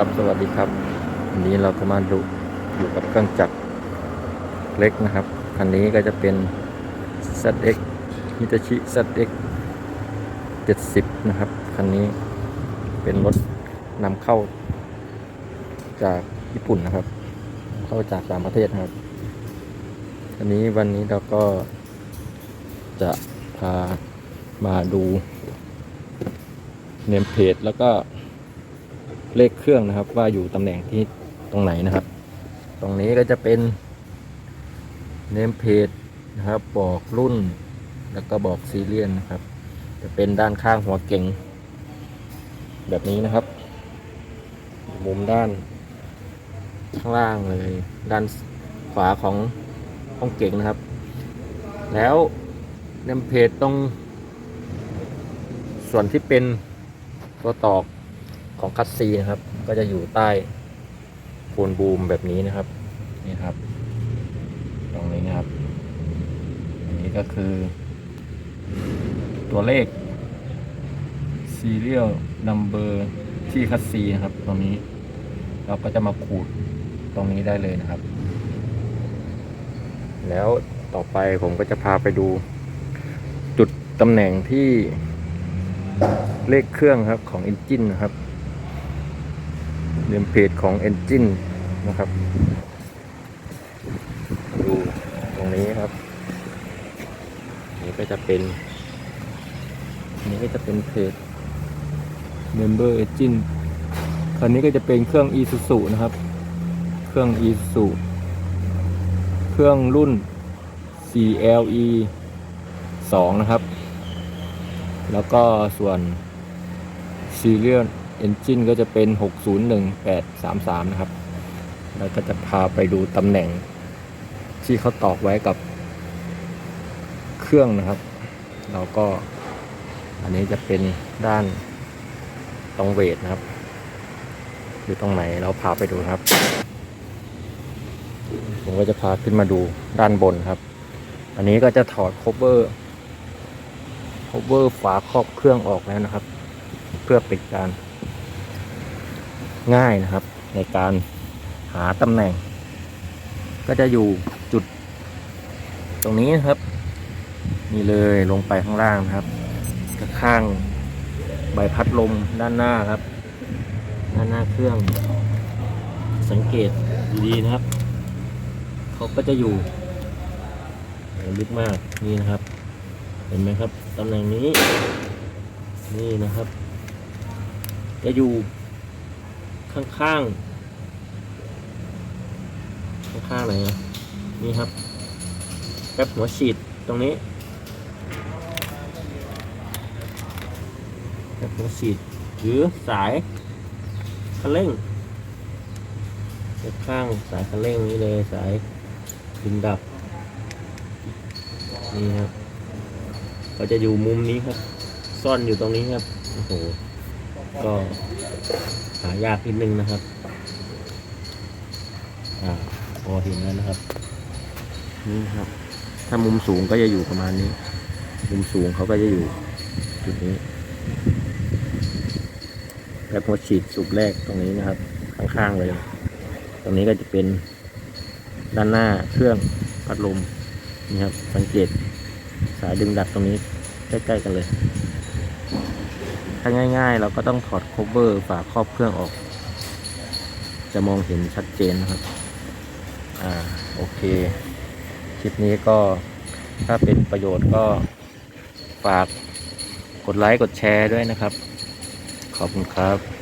ครับสวัสดีครับวันนี้เราก็มาดูอยู่กับเครื่องจักรเล็กนะครับ คันนี้ก็จะเป็น ZX Hitachi ZX 70 นะครับ คันนี้เป็นรถนำเข้าจากญี่ปุ่นนะครับ เข้าจากต่างประเทศนะครับ อันนี้วันนี้เราก็จะพามาดูเนมเพจแล้วก็ เลขเครื่องนะครับ ว่าอยู่ตำแหน่งที่ตรงไหนนะครับ ตรงนี้ก็จะเป็นเนมเพจนะครับ บอกรุ่น แล้วก็บอกซีเรียลนะครับ จะเป็นด้านข้างหัวเก่ง แบบนี้นะครับ มุมด้าน ข้างล่างเลย ด้านขวาของห้องเก่งนะครับ แล้วเนมเพจตรงส่วนที่เป็นตัวตอก ของคัสซีนะครับ ก็จะอยู่ใต้โคนบูมแบบนี้นะครับ นี่ครับ ตรงนี้นะครับ อันนี้ก็คือ ตัวเลข serial number ที่คัสซีนะครับ ตรงนี้ เราก็จะมาขูดตรงนี้ได้เลยนะครับ แล้วต่อไปผมก็จะพาไปดู จุดตำแหน่งที่เลขเครื่องครับของ Engine นะครับ เนมเพจของ Engine นะครับ ดูตรงนี้ครับ นี่ก็จะเป็นนนี้ก็จะเป็นเพจ Member Engine คันนี้ก็จะเป็นเครื่อง Isuzu นะครับ เครื่อง Isuzu เครื่องรุ่น CLE 2 นะครับ แล้วก็ส่วน Serial Engine ก็จะเป็น 601833 นะครับ แล้วก็จะพาไปดูตำแหน่ง ที่เขาตอกไว้กับเครื่องนะครับ เราก็ อันนี้จะเป็นด้านตรงเวทนะครับ อยู่ตรงไหนเราพาไปดูครับ ผมก็จะพาขึ้นมาดูด้านบนครับ อันนี้ก็จะถอด cover cover ฝาครอบเครื่องออกแล้วนะครับ เพื่อป็นการ ง่ายนะครับ ในการหาตำแหน่ง ก็จะอยู่จุด ตรงนี้นะครับ นี่เลยลงไปข้างล่างนะครับข้างใบพัดลมด้านหน้าครับ ด้านหน้าเครื่อง สังเกตดีๆนะครับเขาก็จะอยู่ลึกมากนี่นะครับ เห็นไหมครับตำแหน่งนี้ นี่นะครับ จะอยู่ ข้างๆข้างๆไหนอะนี่ครับแป๊บหัวฉีดตรงนี้แป๊บหัวฉีดหรือสายคันเร่งข้างสายคันเร่งนี้เลยสายดึงดับนี่ครับก็จะอยู่มุมนี้ครับ ซ่อนอยู่ตรงนี้ครับ โอ้โห ก็หายากนิดนึงนะครับ อ่าพอเห็นแล้วนะครับ นี่ครับ ถ้ามุมสูงก็จะอยู่ประมาณนี้ มุมสูงเขาก็จะอยู่จุดนี้แบบหัวฉีดสูบแรกตรงนี้นะครับ ข้างๆเลย ตรงนี้ก็จะเป็นด้านหน้าเครื่องพัดลมนี่ครับ สังเกตสายดึงดัดตรงนี้ใกล้ๆกันเลย ถ้าง่าย ๆ เราก็ต้องถอดโคเวอร์ฝาครอบเครื่องออก จะมองเห็นชัดเจนนะครับ อ่าโอเค คลิปนี้ก็ถ้าเป็นประโยชน์ก็ฝากกดไลค์กดแชร์ด้วยนะครับ ขอบคุณครับ